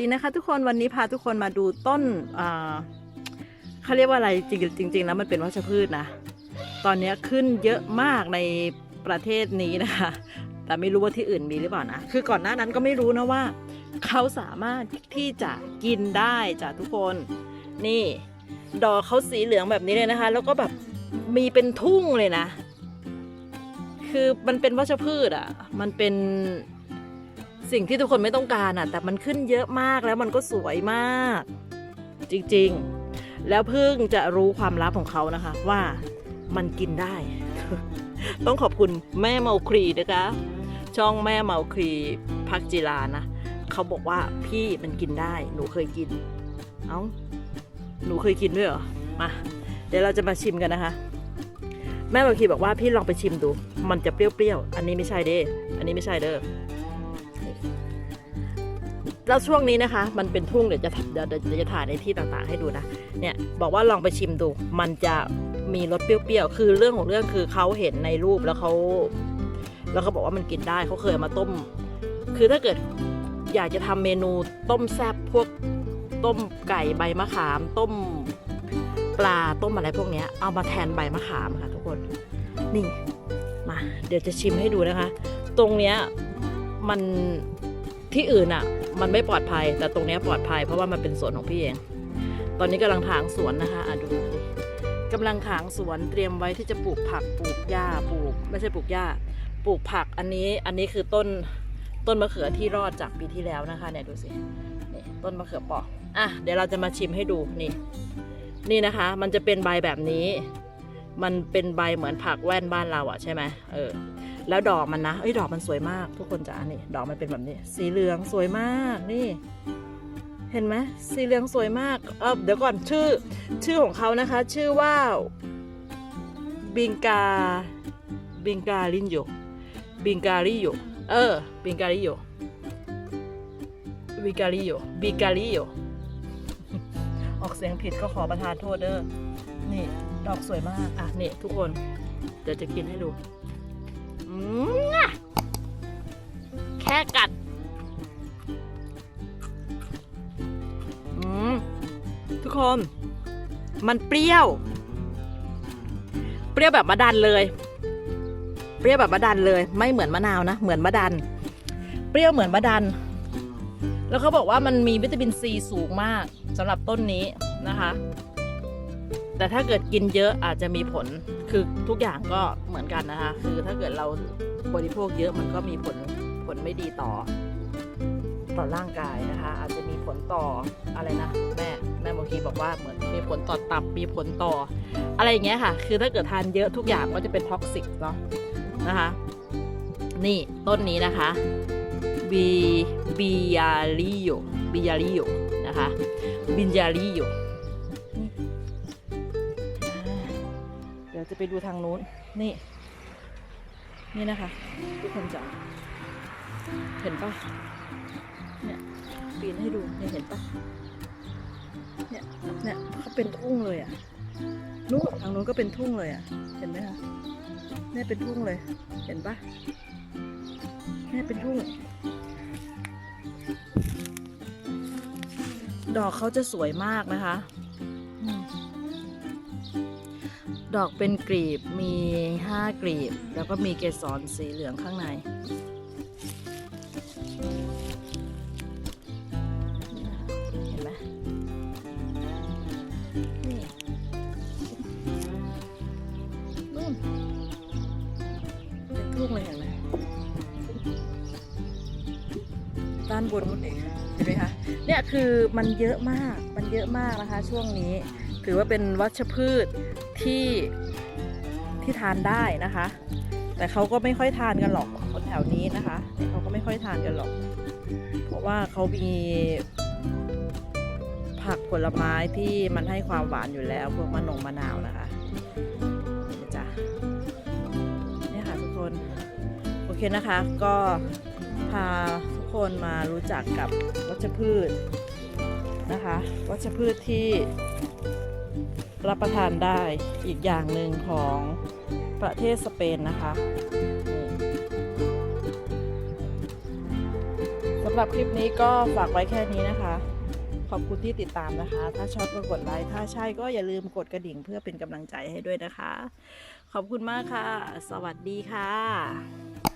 ดีนะคะ ทุกคนวันนี้พาทุกคนมาดูต้นเขาเรียกว่าอะไรจริงจริงๆแล้วมันเป็นวัชพืชนะ ตอนนี้ขึ้นเยอะมากในประเทศนี้นะคะ แต่ไม่รู้ว่าที่อื่นมีหรือเปล่านะ คือก่อนหน้านั้นก็ไม่รู้นะว่า เขาสามารถที่จะกินได้จ้ะทุกคน นี่ ดอกเขาสีเหลืองแบบนี้เลยนะคะ แล้วก็แบบมีเป็นทุ่งเลยนะ คือมันเป็นวัชพืชอะ่ะ มันเป็น สิ่งที่ทุกคนไม่ต้องการอะ่ะ แต่มันขึ้นเยอะมากแล้วมันก็สวยมาก จริงๆ แล้วเพิ่งจะรู้ความลับของเขานะคะ ว่ามันกินได้ ต้องขอบคุณแม่เมาครีนะคะ ช่องแม่เมาครีพักจิลานะเขาบอกว่าพี่มันกินได้ หนูเคยกิน เอ้าหนูเคยกินด้วยเหรอมาเดี๋ยวเราจะมาชิมกันนะคะ แม่บางทีบอกว่าพี่ลองไปชิมดู มันจะเปรี้ยวๆอันนี้ไม่ใช่เด้ อันนี้ไม่ใช่เด้อ แล้วช่วงนี้นะคะ มันเป็นทุ่งเดี๋ยวจะเดี๋ยวเดี๋ยวจะถ่ายในที่ต่างๆ ให้ดูนะเนี่ยบอกว่าลองไปชิมดู มันจะมีรสเปรี้ยวๆคือเรื่องของเรื่องคือเขาเห็นในรูปแล้วเขาแล้วเขาบอกว่ามันกินได้เขาเคยมาต้ม คือถ้าเกิดอยากจะทำเมนูต้มแซ่บพวกต้มไก่ใบมะขาม ต้มปลาต้มอะไรพวกนี้เอามาแทนใบมะขามค่ะทุกคนนี่มาเดี๋ยวจะชิมให้ดูนะคะ ตรงเนี้ยมันที่อื่นอะ่ะ มันไม่ปลอดภัย แต่ตรงนี้ปลอดภัย เพราะว่ามันเป็นสวนของพี่เอง ตอนนี้กำลังถางสวนนะคะอะดูดิกำลังถางสวนเตรียมไว้ที่จะปลูกผักปลูกหญ้าปลูก ไม่ใช่ปลูกหญ้าปลูกผักอันนี้อันนี้คือต้นต้นมะเขือที่รอดจากปีที่แล้วนะคะเนี่ยดูสินี่ต้นมะเขือปอกอะเดี๋ยวเราจะมาชิมให้ดูนี่นี่นะคะ มันจะเป็นใบแบบนี้ มันเป็นใบเหมือนผักแว่นบ้านเราอะใช่ไหมเออ แล้วดอกมันนะเอ้ยดอกมันสวยมาก ทุกคนจ๋านี่ ดอกมันเป็นแบบนี้ สีเหลืองสวยมากนี่ เห็นไหมสีเหลืองสวยมากเออเดี๋ยวก่อนชื่อชื่อของเขานะคะ ชื่อว่าบิงกาบิงกาลินโยบิงการิโยเออบิงการิโยบิการิโยบิการิโยออกเสียงผิดก็ขอประทานโทษเด้อนี่ดอกสวยมากอะนี่ทุกคนเดี๋ยวจะกินให้ดู แค่กัดทุกคน มันเปรี้ยว เปรี้ยวแบบมะดันเลย เปรี้ยวแบบมะดันเลย ไม่เหมือนมะนาวนะ เหมือนมะดัน เปรี้ยวเหมือนมะดัน แล้วเขาบอกว่ามันมีวิตามินซีสูงมากสำหรับต้นนี้นะคะ แต่ถ้าเกิดกินเยอะอาจจะมีผลคือทุกอย่างก็เหมือนกันนะคะ คือถ้าเกิดเราบริโภคเยอะมันก็มีผลผลไม่ดีต่อ ต่อร่างกายนะคะ อาจจะมีผลต่ออะไรนะ แม่แม่บางทีบอกว่าเหมือนมีผลต่อตับมีผลต่อ อะไรอย่างเงี้ยค่ะ คือถ้าเกิดทานเยอะทุกอย่างก็จะเป็นท็อกซิกเนาะนะคะ นี่ต้นนี้นะคะบีบิยาริโยบิยาริโยนะคะบินยาริโย ดี๋ยวจะไปดูทางนู้น นี่ นี่นะคะ ทุกคนจะเห็นปะเนี่ยปีนให้ดูเนี่ยเห็นปะเนี่ยเนี่ยเขาเป็นทุ่งเลยอะ่ะนู้นทางนู้นก็เป็นทุ่งเลยอะ่ะ เห็นไหมคะเนี่ยเป็นทุ่งเลย เห็นปะเนี่ยเป็นทุ่ง ดอกเขาจะสวยมากนะคะ ดอกเป็นกลีบมีห้ากลีบ แล้วก็มีเกสรสีเหลืองข้างใน เห็นไหมนี่นู่นเป็นทุ่งเลยเห็นไหมด้านบนนู่นเองเห็นไหมคะ เนี่ยคือมันเยอะมาก มันเยอะมากนะคะช่วงนี้ ถือว่าเป็นวัชพืช ที่ที่ทานได้นะคะ แต่เขาก็ไม่ค่อยทานกันหรอกคนแถวนี้นะคะเขาก็ไม่ค่อยทานกันหรอก เพราะว่าเขามีผักผลไม้ที่มันให้ความหวานอยู่แล้วพวกมะนงมะนาวนะคะจ้ะเนี่ยค่ะทุกคนโอเคนะคะก็พาทุกคนมารู้จักกับวัชพืชนะคะ วัชพืชที่ รับประทานได้อีกอย่างหนึ่งของประเทศสเปนนะคะสำหรับคลิปนี้ก็ฝากไว้แค่นี้นะคะ ขอบคุณที่ติดตามนะคะ ถ้าชอบก็กดไลค์ ถ้าใช่ก็อย่าลืมกดกระดิ่งเพื่อเป็นกำลังใจให้ด้วยนะคะ ขอบคุณมากค่ะ สวัสดีค่ะ